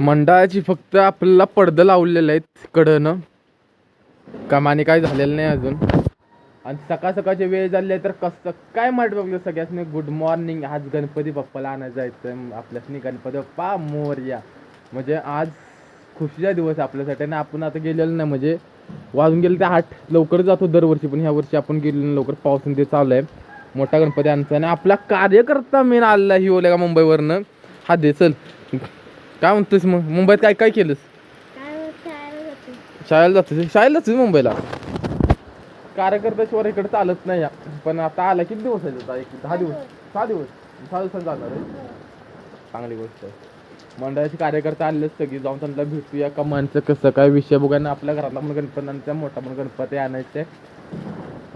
मंडळाची फक्त आपल्याला पडदं लावलेले आहेत कडनं कामाने काय झालेलं नाही अजून. आणि सकाळ सकाळची वेळ झाली आहे तर कसं काय माठ बघलं सगळ्यासनी. गुड मॉर्निंग आज गणपती बाप्पाला आणायला जायचं आपल्यासनी गणपती बाप्पा मोर्या. म्हणजे आज खुशीचा दिवस आहे आपल्यासाठी आणि आपण आता गेलेलो नाही. म्हणजे वाजून गेले ते आठ. लवकर जातो दरवर्षी पण ह्या वर्षी आपण गेलेलो लवकर पावसून ते चालू आहे. मोठा गणपती आणायचा आणि आपला कार्यकर्ता मेन आलेला ही ओले का मुंबईवरनं. हा दे चल. काय म्हणतोस मग? मुंबईत काय काय केलंस? शाळेला जातोस? शाळेला जातोस मुंबईला? कार्यकर्त्याशिवाय इकडे चालत नाही. या. पण आता आला किती दिवस आहे आता एक दहा दिवस. सहा दिवस. सहा दिवसात जाणार आहे? चांगली गोष्ट आहे. मंडळाचे कार्यकर्ते आलेले सगळी. जाऊन त्यांना भेटूया. का माणसं कसं काय विषय बघा ना आपल्या घरातला पण गणपती आणायचा मोठा पण गणपती आणायचा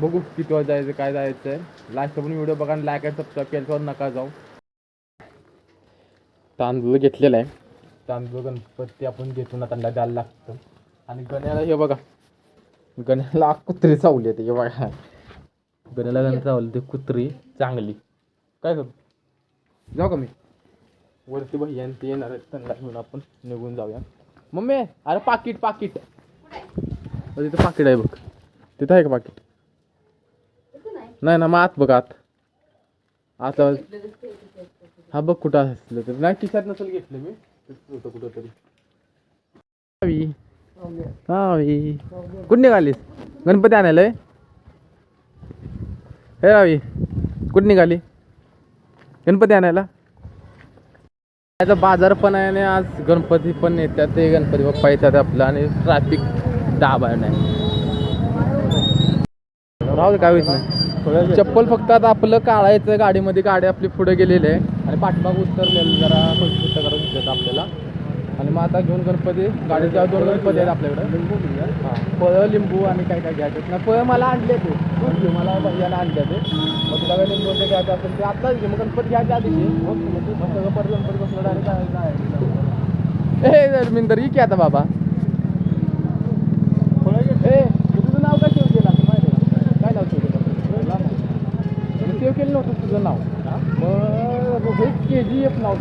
बघू किती वाजता जायचं काय जायचं आहे लास्ट पण व्हिडिओ बघा लाईक आणि सबस्क्राईब केल्यावर नका जाऊ. तांदूळ घेतलेला आहे. तांदूळ गणपती आपण घेतो ना त्यांना द्यायला लागतं. आणि गण्याला हे बघा. गण्याला कुत्री चावली आहे हे बघा. गण्याला गण चावली ते कुत्री चांगली. काय करू? जाऊ का मी? वरती भैया आणि ते येणार आहेत त्यांना घेऊन आपण निघून जाऊया. मम्मी अरे पाकिट पाकिट. तिथं पाकिट आहे बघ. तिथं आहे का पाकिट? नाही ना मग आत बघ आत. आत हा बघ कुठं असलं तर. नाही खिशात नसेल घेतलं मी. होतं रावी कुठं निघालीस? गणपती आणायला हे रावी कुठं निघाली? गणपती आणायला? याचा बाजार पण आहे आणि आज गणपती पण येतात. ते गणपती बाप्पा येतात आपलं आणि ट्रॅफिक दाबा नाही. राहू दे काय होत नाही. चप्पल फक्त आता आपलं काढायचं गाडीमध्ये गाडी आपली पुढे गेलेली आहे. आणि पाठीमाग उतरलेलं जरा पंचवीस करून दिसतात आपल्याला. आणि मग आता घेऊन गणपती गाडीच्या दोन गणपती आहेत आपल्याकडे. हां फळं लिंबू आणि काय काय घ्यायचं ना फळं मला आणले ते मला भैयाला आणले ते मग तुला काय लिंबू ते घ्यायचं असेल ते आत्ताच घे. मग गणपती घ्यायच्या आधीची मग सगळं परत गणपती बसलं डायरेक्ट धर्मिंदर ये की आता बाबा ए तुझं नाव काय सेव्ह केलं असं माहिती आहे का? काय नाव सेव्ह केलं सेव्ह केलं नव्हतं तुझं नाव मग के जी एफ नाव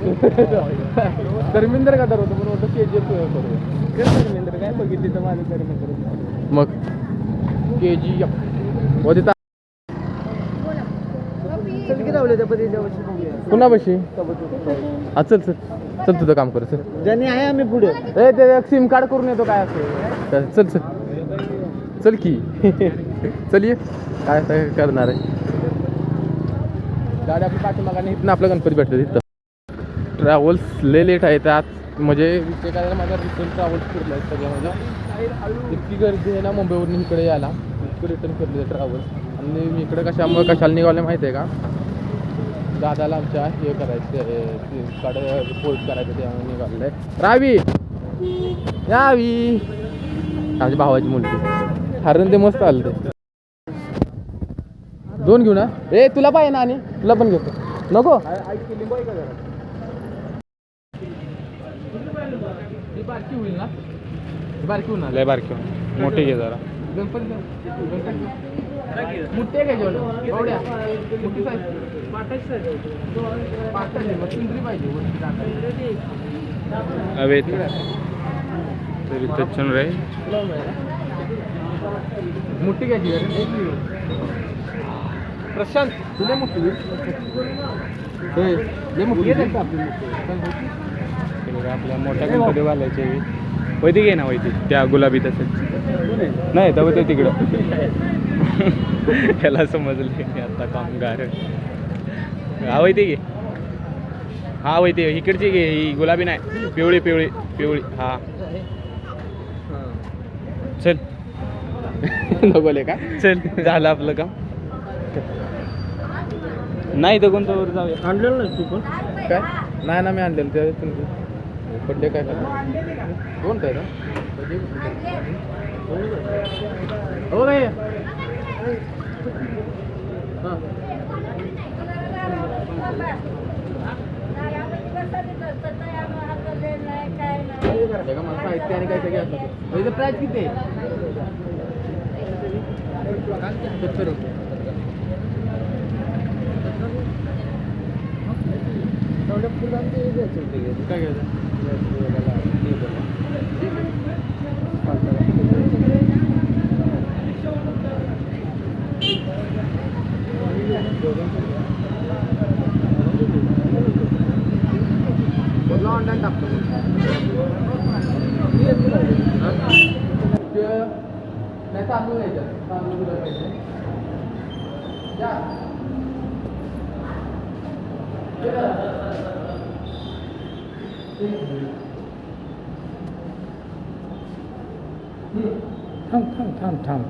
धर्मेंद्र का तर होतं पण होतं के जी एफ करू धर्मेंद्र काय बघितली तर माझं धर्मेंद्र. मग? के जी एफ तिथं पुन्हा बशी. हा चल चल. चल तुझं काम कर चल. ज्याने आहे आम्ही पुढे. ए ते एक सिम कार्ड करून येतो काय असं. चल चल. चल की. चल ये. काय करणार आहे? गाडी आपली पाठीमागाने इथनं आपलं गणपती भेटतो तिथं ट्रॅव्हल्स लय लेट आहे त्यात. म्हणजे विषय काय माझा माझ्या रिटर्न ट्रॅव्हल्स फिरलं आहे सगळ्या माझ्या इतकी गर्दी आहे ना मुंबईवरून इकडे यायला. इतकं रिटर्न फिरले ट्रॅव्हल्स आणि मी इकडे कशामुळे कशाला निघाले माहिती आहे का? दादाला आमच्या हे करायचं कडे रिपोर्ट करायचं त्यामुळे निघालेलं आहे रावी! रावी! आमच्या भावाची मुलगी. हरण ते मस्त आलं ते दोन घेऊ ना? ए तुला पाहिजे ना आणि? तुला पण घेतो. नको? बारकी होईल ना? बारकी होणार. लय बारकी मोठी घे जरा. मोठे मोठी साईज पाहिजे तरी घ्यायची? प्रशांत तुला घे. हे, घे. आपल्या मोठ्या गणपती वाल्याचे वैदी घे ना वैदी त्या गुलाबी तसंच नाही तर ते तिकडं. याला समजले मी आता कामगार हा वैदी घे हा वैदी इकडची घे ही गुलाबी नाही. पिवळी पिवळी पिवळी. हा. चल. नकोले का? चल झालं आपलं काम. नाही तर कोणतं वर जाऊया. आणलेलं नाही तू पण? काय? नाही ना मी आणलेलं. ते तुमचं पडले काय करणार दोन काय ना हो काय हां. हे का मला साहित्य आणि काय सगळे किती आहे? सत्तर रुपये. काय घ्यायचं बदला ऑनलाईन टाकतो नाही तांदूळ घ्यायचं तांदूळ तुला घ्यायचे या ये जरा. थांब थांब थांब थांब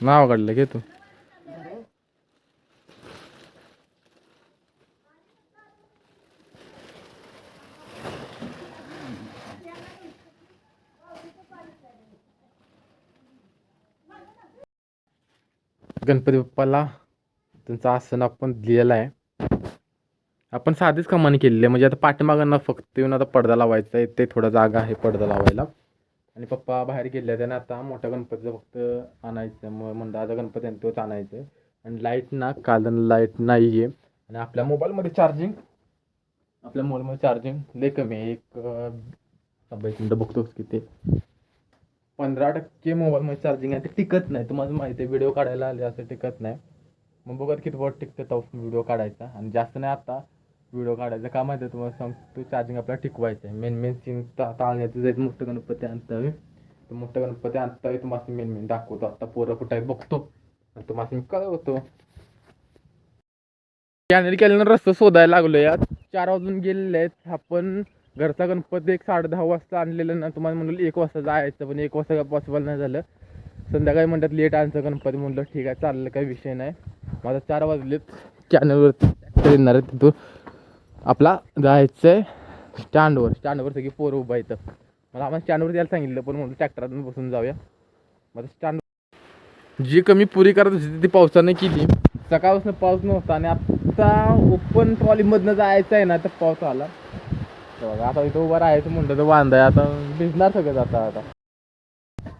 नाव काढलं घे तू गणपती बाप्पाला त्यांचं आसन आपण दिलेलं आहे. आपण साधीच कमानी केलेली आहे. म्हणजे आता पाठीमागांना फक्त येऊन आता पडदा लावायचा आहे. ते थोडा जागा आहे पडदा लावायला. आणि पप्पा बाहेर गेले त्याने आता मोठ्या गणपतीचं फक्त आणायचं मग मंडळाचा गणपती आणि तोच आणायचं आणि लाइट ना कालन लाइट नाही आहे आणि आपल्या मोबाईलमध्ये चार्जिंग आपल्या मोबाईलमध्ये चार्जिंग लय कमी आहे. एक अं, मिनटं बघतोच किती पंधरा टक्के मोबाईलमध्ये चार्जिंग आहे ते टिकत नाही. तुम्हाला माहिती आहे व्हिडिओ काढायला आले असं टिकत नाही. मग बघत किती वॉट टिकतं तो व्हिडिओ काढायचा. आणि जास्त नाही आता व्हिडिओ काढायचा. का माहिती आहे तुम्हाला? सांगतो चार्जिंग आपल्याला टिकवायचं आहे मेन मेन सीन ताळण्याचं जायचं मोठं गणपती आणतावे तर मोठं गणपती आणतावे तुम्हाला मेन मेन दाखवतो. आता पोरं कुठं आहेत बघतो. आणि तुम्हाला मी कळवतो. कॅनल केल्यानं रस्ता शोधायला लागलो यात. चार वाजून गेलेले आहेत. आपण घरचा गणपती एक साडे दहा वाजता आणलेला ना तुम्हाला म्हणलं एक वाजता जायचं पण एक वाजता काय पॉसिबल नाही झालं. संध्याकाळी म्हणतात लेट आणचं गणपती म्हणलं ठीक आहे चाललं काही विषय नाही. माझा चार वाजलेत चॅनलवरती येणार आहे तिथून. आपला जायचं आहे स्टँडवर स्टँडवर सगळी पोरं उभा येतं मला आम्हाला स्टँडवर यायला सांगितलं पण म्हणलं ट्रॅक्टरातून बसून जाऊया. माझं स्टँड जी कमी पुरी करत होती ती पावसाने केली. सकाळपासून पाऊस नव्हता आणि आत्ता ओपन ट्रॉलीमधनं जायचं आहे ना तर पाऊस आला. बघा. आता इथं उभं राहायचं म्हणलं तर वांदा आहे. आता भिजणार सगळं आता. आता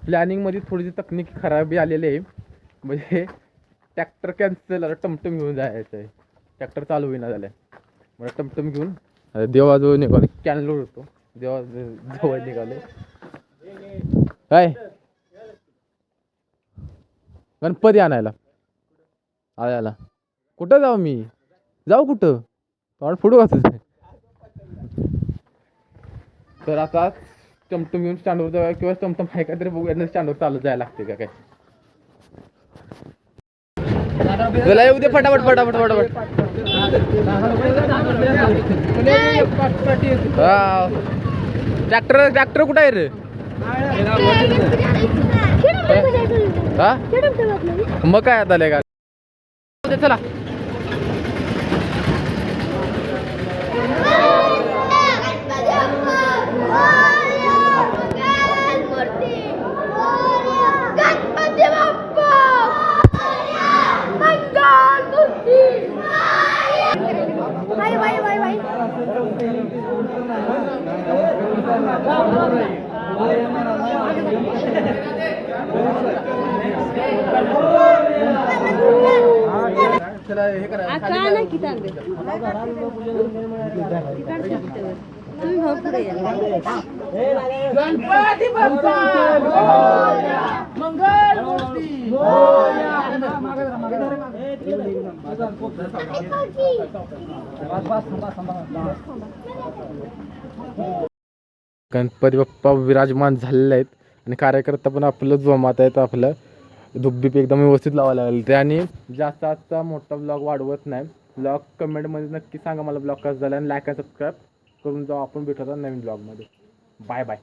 प्लॅनिंगमध्ये थोडीशी तकनिक खराबी आलेली आहे. म्हणजे ट्रॅक्टर कॅन्सल आता टमटम घेऊन जायचं आहे ट्रॅक्टर चालू होईना झालं मला म्हणजे टमटम घेऊन देवाजवळ निघाले कॅनलवर होतो. देवा जवळ निघाले काय? गणपती आणायला. आल्याला कुठं जाऊ मी? जाऊ कुठं? तोंड फुडू का तर आता टमटम घेऊन स्टँडवर जाऊया किंवा टमटम आहे का तरी बघूया स्टँडवर चालत जायला लागते का काय? चला येऊ दे फटाफट फटाफट फटाफट. ट्रॅक्टर ट्रॅक्टर कुठं आहे रे? हा? मग काय आता का चला. चला हे करा गणपती बाप्पा! मंगल मूर्ती गणपती बाप्पा विराजमान झालेले आहेत आणि कार्यकर्ता पण आपलं जोमात आहेत आपलं. धुपबीप एकदम व्यवस्थित लावायला लागले ते आणि जास्त आजचा मोठा ब्लॉग वाढवत नाही. ब्लॉग कमेंटमध्ये नक्की सांगा मला ब्लॉग कसं झाला आणि लाईक आणि सबस्क्राईब करून जाऊ. आपण भेटवतो नवीन ब्लॉगमध्ये बाय बाय